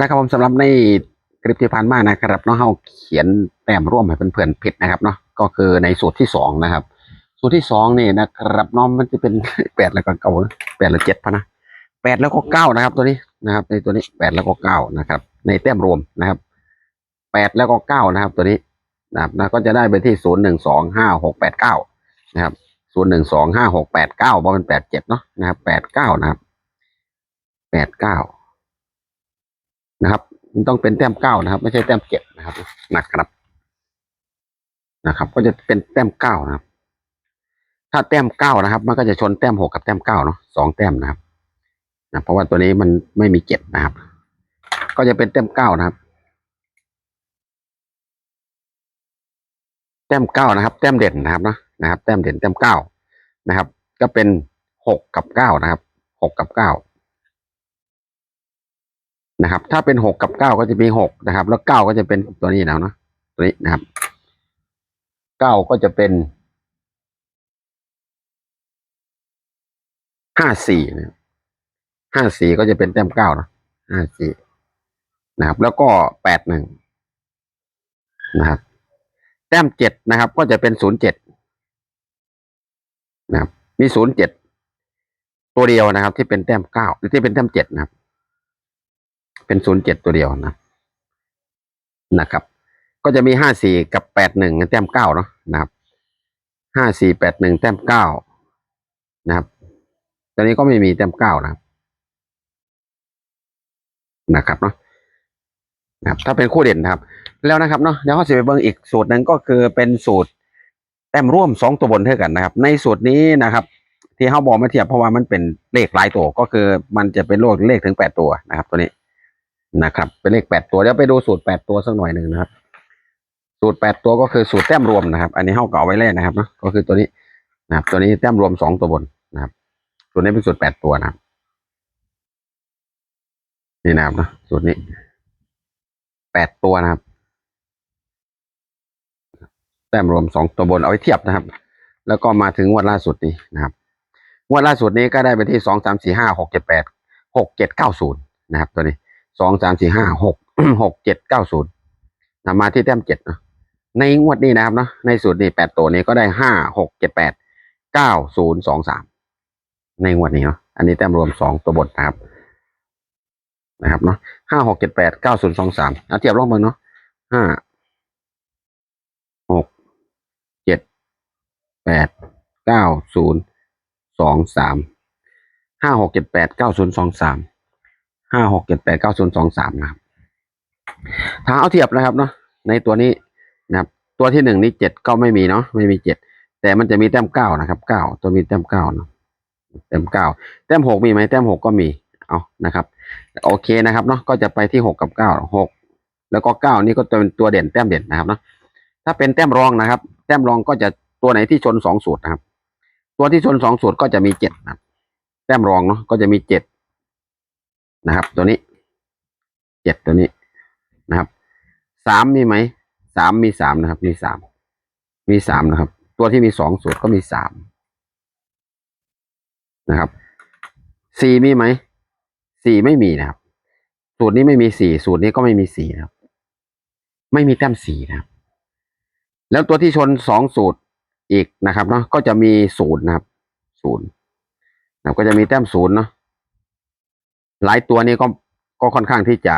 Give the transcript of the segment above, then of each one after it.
นะครับผมสำหรับในคลิปที่ผ่านมานะครับเนาะเราเขียนแต้มร่วมให้เพื่อนๆผิดนะครับเนาะก็คือในสูตรที่สองนะครับ สูตรที่สองนี่นะครับน้องมันจะเป็นแปดแล้วก็เก้าแปดแล้วเจ็ดพะนะแปดแล้วก็เก้านะครับ ตัวนี้นะครับ ในตัวนี้แปดแล้วก็เก้านะครับ ในแต้มรวมนะครับแปดแล้วก็เก้านะครับ ตัวนี้นะครับนะก็จะได้ไปที่ศูนย์หนึ่งสองห้าหกแปดเก้านะครับศูนย์หนึ่งสองห้าหกแปดเก้าเพราะเป็นแปดเจ็ดเนาะนะครับแปดเก้านะครับแปดเก้า นะครับ มันต้องเป็นแต้มเก้านะครับ ไม่ใช่แต้มเจ็ดนะครับ หนะครับนะครับ ก็จะเป็นแต้มเก้านะครับ ถ้าแต้มเก้านะครับ มันก็จะชนแต้มหกกับแต้มเก้าเนาะสองแต้มนะครับนะเพราะว่าตัวนี้มันไม่มีเจ็ดนะครับ ก็จะเป็นแต้มเก้านะครับ แต้มเก้านะครับ แต้มเด่นนะครับนะนะครับ แต้มเด่นแต้มเก้านะครับ ก็เป็นหกกับเก้านะครับหกกับเก้า นะครับ ถ้าเป็นหกกับเก้าก็จะมีหกนะครับ แล้วเก้าก็จะเป็นตัวนี้แล้วเนาะตัวนี้นะครับเก้าก็จะเป็นห้าสี่นะห้าสี่ก็จะเป็นแต้มเก้านะห้าสี่นะครับ แล้วก็แปดหนึ่งนะครับ แต้มเจ็ดนะครับ ก็จะเป็นศูนย์เจ็ดนะครับ มีศูนย์เจ็ดตัวเดียวนะครับ ที่เป็นแต้มเก้าหรือที่เป็นแต้มเจ็ดนะครับ เป็นศูนย์เจ็ดตัวเดียวนะนะครับ ก็จะมีห้าสี่กับแปดหนึ่งแต้มเก้าเนาะนะครับห้าสี่แปดหนึ่งแต้มเก้านะครับตอนนี้ก็ไม่มีแต้มเก้านะครับนะครับเนาะนะครับถ้าเป็นคู่เด่นนะครับ แล้วนะครับเนาะเดี๋ยวเขาจะไปเบิ่งอีกสูตรหนึ่งก็คือเป็นสูตรแต้มร่วมสองตัวบนเท่ากันนะครับ ในสูตรนี้นะครับ ที่เขาบอกมาเทียบเพราะว่ามันเป็นเลขหลายตัวก็คือมันจะเป็นโลกเลขถึงแปดตัวนะครับ ตัวนี้ นะครับ เป็นเลขแปดตัวเดี๋ยวไปดูสูตรแปดตัวสักหน่อยหนึ่งนะครับ สูตรแปดตัวก็คือสูตรแต้มรวมนะครับ อันนี้เข้าเก่าไว้แรกนะครับเนาะก็คือตัวนี้นะครับ ตัวนี้แต้มรวมสองตัวบนนะครับสูตรนี้เป็นสูตรแปดตัวนะครับนี่นะครับนะสูตรนี้แปดตัวนะครับ แต้มรวมสองตัวบนเอาไว้เทียบนะครับ แล้วก็มาถึงงวันล่าสุดนี้นะครับงวันล่าสุดนี้ก็ได้ไปที่สองสามสี่ห้าหกเจ็ดแปดหกเจ็ดเก้าศูนย์นะครับ ตัวนี้ สองสามสี่ห้าหกหกเจ็ดเก้าศูนย์นำมาที่แต้มเจ็ดนะในงวดนี้นะครับเนาะในสูตรนี้แปดตัวนี้ก็ได้ห้าหกเจ็ดแปดเก้าศูนย์สองสามในงวดนี้เนาะอันนี้แต้มรวมสองตัวบทนะครับ นะครับเนาะห้าหกเจ็ดแปดเก้าศูนย์สองสามเอาเทียบลองเบิ่งเนาะห้าหกเจ็ดแปดเก้าศูนย์สองสามห้าหกเจ็ดแปดเก้าศูนย์สองสาม ห้าหกเจ็ดแปดเก้าศูนย์สองสามนะครับถ้าเอาเทียบนะครับเนาะในตัวนี้นะครับตัวที่หนึ่งนี่เจ็ดก็ไม่มีเนาะไม่มีเจ็ดแต่มันจะมีแต้มเก้านะครับเก้าตัวมีแต้มเก้าเนาะแต้มเก้าแต้มหกมีไหมแต้มหกก็มีเอานะครับ โอเคนะครับเนาะก็จะไปที่หกกับเก้าหกแล้วก็เก้านี่ก็จะเป็นตัวเด่นแต้มเด่นนะครับเนาะถ้าเป็นแต้มรองนะครับ แต้มรองก็จะตัวไหนที่ชนสองสูตรนะครับ ตัวที่ชนสองสูตรก็จะมีเจ็ดนะแต้มรองเนาะก็จะมีเจ็ด นะครับ ตัวนี้เจ็ดตัวนี้นะครับสามมีไหมสามมีสามนะครับ มีสามมีสามนะครับ ตัวที่มีสองสูตรก็มีสามนะครับสี่มีไหมสี่ไม่มีนะครับ สูตรนี้ไม่มีสี่สูตรนี้ก็ไม่มีสี่นะครับ ไม่มีแต้มสี่นะครับ แล้วตัวที่ชนสองสูตรอีกนะครับเนาะก็จะมีศูนย์นะครับศูนย์นะครับก็จะมีแต้มศูนย์เนาะ หลายตัวนี้ก็ก็ค่อนข้างที่จะ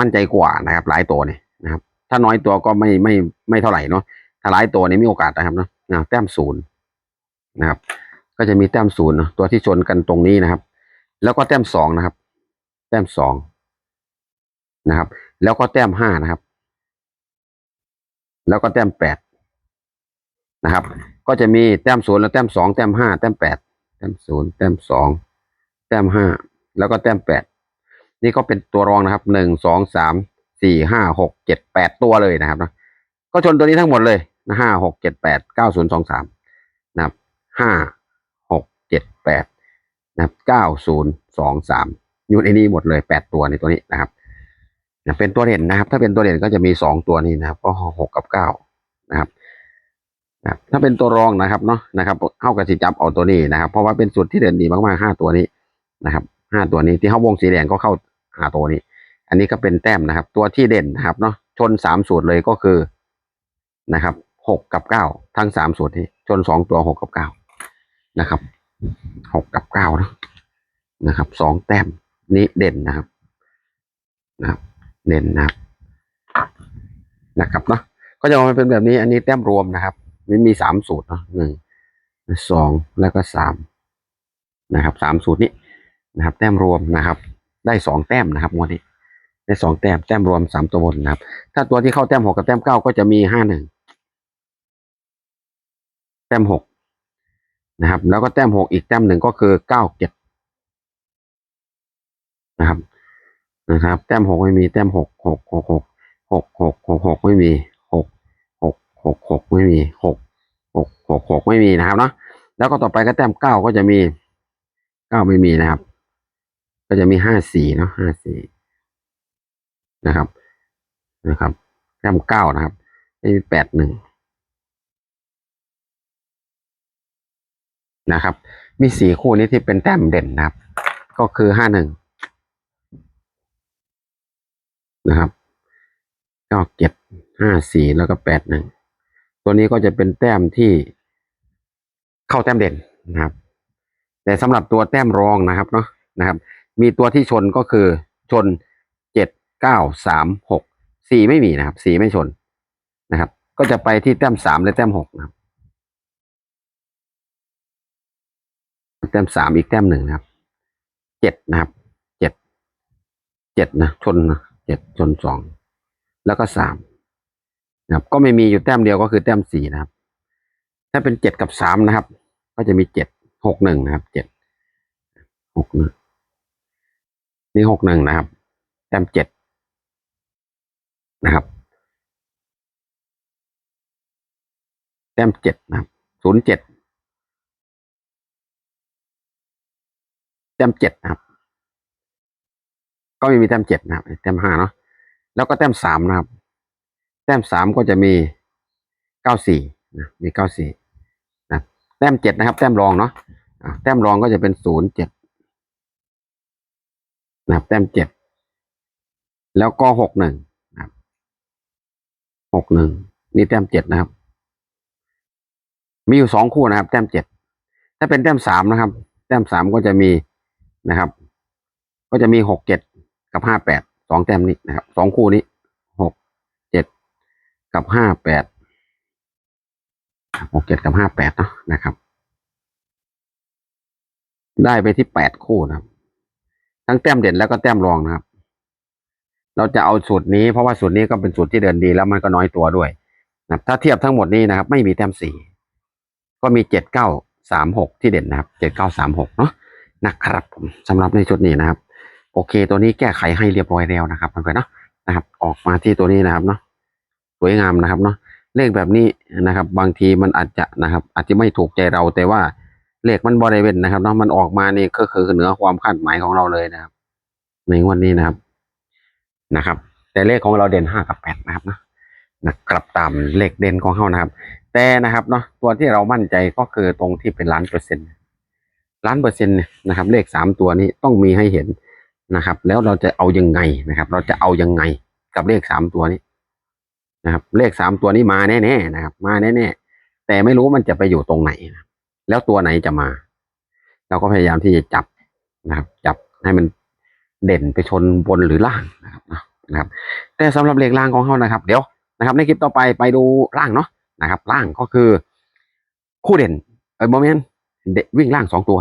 มั่นใจกว่านะครับ หลายตัวนี่นะครับ ถ้าน้อยตัวก็ไม่ไม่ไม่เท่าไหร่เนาะถ้าหลายตัวนี่มีโอกาสนะครับเนาะแต้มศูนย์นะครับ ก็จะมีแต้มศูนย์ตัวที่ชนกันตรงนี้นะครับ แล้วก็แต้มสองนะครับ แต้มสองนะครับ แล้วก็แต้มห้านะครับ แล้วก็แต้มแปดนะครับ ก็จะมีแต้มศูนย์แล้วแต้มสองแต้มห้าแต้มแปดแต้มศูนย์แต้มสองแต้มห้า แล้วก็แต้มแปดนี่ก็เป็นตัวรองนะครับหนึ่งสองสามสี่ห้าหกเจ็ดแปดตัวเลยนะครับนะก็ชนตัวนี้ทั้งหมดเลยนะห้าหกเจ็ดแปดเก้าศูนย์สองสามนะครับห้าหกเจ็ดแปดนะครับเก้าศูนย์สองสามอยู่ในนี้หมดเลยแปดตัวในตัวนี้นะครับนะเป็นตัวเด่นนะครับ ถ้าเป็นตัวเด่นก็จะมีสองตัวนี้นะครับ ก็หกกับเก้านะครับนะครับถ้าเป็นตัวรองนะครับเนาะนะครับเข้ากับสิจับเอาตัวนี้นะครับ เพราะว่าเป็นสูตรที่เด่นดีมากๆห้าตัวนี้นะครับ ห้าตัวนี้ที่เขาวงสีแดงก็เข้าหาตัวนี้ อันนี้ก็เป็นแต้มนะครับ ตัวที่เด่นนะครับเนาะชนสามสูตรเลยก็คือนะครับหกกับเก้าทั้งสามสูตรนี้ชนสองตัวหกกับเก้านะครับหกกับเก้านะนะครับสองแต้มนี้เด่นนะครับนะครับ เด่นนะครับนะครับเนาะก็จะออกมาเป็นแบบนี้ อันนี้แต้มรวมนะครับมันมีสามสูตรเนาะหนึ่งสองแล้วก็สามนะครับสามสูตรนี้ นะครับ แต้มรวมนะครับ ได้สองแต้มนะครับงวดนี้ได้สองแต้มแต้มรวมสามตัวบนนะครับ ถ้าตัวที่เข้าแต้มหกกับแต้มเก้าก็จะมีห้าหนึ่งแต้มหกนะครับ แล้วก็แต้มหกอีกแต้มหนึ่งก็คือเก้าเจ็ดนะครับนะครับ แต้มหกไม่มีแต้มหกหกหกหกหกหกหกหกไม่มีหกหกหกหกไม่มีหกหกหกหกไม่มีนะครับเนาะแล้วก็ต่อไปก็แต้มเก้าก็จะมีเก้าไม่มีนะครับ ก็จะมีห้าสี่เนาะห้าสี่นะครับ นะครับแต้มเก้านะครับไม่มีแปดหนึ่งนะครับ มีสี่คู่นี้ที่เป็นแต้มเด่นนะครับ ก็คือห้าหนึ่งนะครับเก้าเจ็ดห้าสี่แล้วก็แปดหนึ่งตัวนี้ก็จะเป็นแต้มที่เข้าแต้มเด่นนะครับ แต่สำหรับตัวแต้มรองนะครับเนาะนะครับ มีตัวที่ชนก็คือชนเจ็ดเก้าสามหกสี่ไม่มีนะครับสี่ไม่ชนนะครับ ก็จะไปที่แต้มสามและแต้มหกนะครับ แต้มสามอีกแต้มหนึ่งนะครับเจ็ดนะครับเจ็ดเจ็ดนะชนนะเจ็ดชนสองแล้วก็สามนะครับ ก็ไม่มีอยู่แต้มเดียวก็คือแต้มสี่นะครับ ถ้าเป็นเจ็ดกับสามนะครับ ก็จะมีเจ็ดหกหนึ่งนะครับเจ็ดหกหนึ่ง นี่หกหนึ่งนะครับ แต้มเจ็ดนะครับ แต้มเจ็ดนะครับศูนย์เจ็ดแต้มเจ็ดนะครับ ก็ไม่มีแต้มเจ็ดนะครับ แต้มห้าเนาะ แล้วก็แต้มสามนะครับ แต้มสามก็จะมีเก้าสี่นะมีเก้าสี่นะแต้มเจ็ดนะครับ แต้มรองเนาะอะแต้มรองก็จะเป็นศูนย์เจ็ด นะครับ แต้มเจ็ดแล้วก็หกหนึ่งนะครับหกหนึ่งนี่แต้มเจ็ดนะครับ มีอยู่สองคู่นะครับ แต้มเจ็ดถ้าเป็นแต้มสามนะครับ แต้มสามก็จะมีนะครับ ก็จะมีหกเจ็ดกับห้าแปดสองแต้มนี้นะครับสองคู่นี้หกเจ็ดกับห้าแปดหกเจ็ดกับห้าแปดเนาะนะครับ ได้ไปที่แปดคู่นะครับ ทั้งแต้มเด่นแล้วก็แต้มรองนะครับ เราจะเอาสูตรนี้เพราะว่าสูตรนี้ก็เป็นสูตรที่เดินดีแล้วมันก็น้อยตัวด้วยนะถ้าเทียบทั้งหมดนี้นะครับ ไม่มีแต้มสี่ก็มีเจ็ดเก้าสามหกที่เด่นนะครับเจ็ดเก้าสามหกเนาะนะครับผมสำหรับในชุดนี้นะครับ โอเค ตัวนี้แก้ไขให้เรียบร้อยแล้วนะครับเพื่อนๆเนาะนะครับ ออกมาที่ตัวนี้นะครับเนาะสวยงามนะครับเนาะเลขแบบนี้นะครับ บางทีมันอาจจะนะครับ อาจจะไม่ถูกใจเราแต่ว่า เลขมันบริเวณนะครับเนาะมันออกมานี่ก็คือเหนือความคาดหมายของเราเลยนะครับ ในวันนี้นะครับนะครับ แต่เลขของเราเด่นห้ากับแปดนะครับนะนะครับตามเลขเด่นของเขานะครับ แต่นะครับเนาะตัวที่เรามั่นใจก็คือตรงที่เป็นล้านเปอร์เซ็นต์ล้านเปอร์เซ็นต์เนี่ยนะครับ เลขสามตัวนี้ต้องมีให้เห็นนะครับ แล้วเราจะเอายังไงนะครับ เราจะเอายังไงกับเลขสามตัวนี้นะครับ เลขสามตัวนี้มาแน่ๆนะครับ มาแน่ๆแต่ไม่รู้มันจะไปอยู่ตรงไหนนะ แล้วตัวไหนจะมา เราก็พยายามที่จะจับนะครับ จับให้มันเด่นไปชนบนหรือล่างนะครับนะครับ แต่สำหรับเลขล่างของเขานะครับ เดี๋ยวนะครับ ในคลิปต่อไปไปดูล่างเนาะนะครับ ล่างก็คือ คู่เด่นเออโมเมนต์วิ่งล่างสองตัว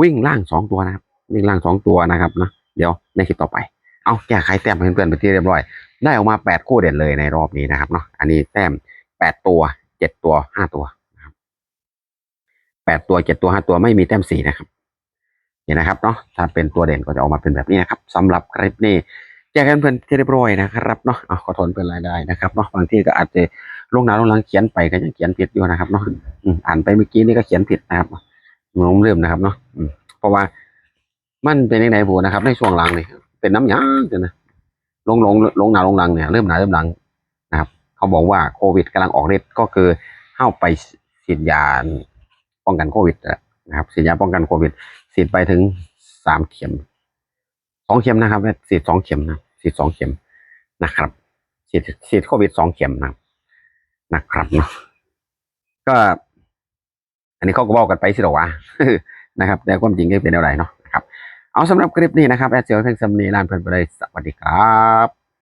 วิ่งล่างสองตัวนะครับ วิ่งล่างสองตัวนะครับเนาะเดี๋ยวในคลิปต่อไปเอาแก้ไขแต้มเพื่อนๆไปที่เรียบร้อย ได้ออกมาแปดคู่เด่นเลยในรอบนี้นะครับเนาะอันนี้แต้มแปดตัวเจ็ดตัวห้าตัว แปดตัวเจ็ดตัวห้าตัวไม่มีแต้มสี่นะครับเห็นนะครับเนาะถ้าเป็นตัวเด่นก็จะออกมาเป็นแบบนี้นะครับสำหรับคลิปนี้แจ้งกันเพื่อนที่เรียบร้อยนะครับเนาะเอาขอทนเป็นรายได้นะครับเนาะบางที่ก็อาจจะลงหนาลงหลังเขียนไปก็ยังเขียนผิดอยู่นะครับเนาะอ่านไปเมื่อกี้นี่ก็เขียนผิดนะครับงงเริ่มนะครับเนาะเพราะว่ามันเป็นยังไงบูนะครับ ในช่วงหลังนี่เป็นน้ำยางจ้ะนะลงลงลงหนาลงหลังเนี่ยเริ่มหนาเริ่มหลังนะครับ เขาบอกว่าโควิดกำลังออกฤทธิ์ก็คือเข้าไปฉีดยา ป้องกันโควิดนะครับฉีดยาป้องกันโควิดฉีดไปถึงสามเข็มสองเข็มนะครับฉีดสองเข็มนะฉีดสองเข็มนะครับฉีดฉีดโควิดสองเข็มนะนะครับเนาะก็ อันนี้เขาก็บอกกันไปสิหรอวะนะครับ แต่ความจริงก็เป็นอะไรเนาะนะครับ เอาสำหรับคลิปนี้นะครับแอดเซียวเพ่งสำนีลานเพื่อนไปเลยสวัสดีครับ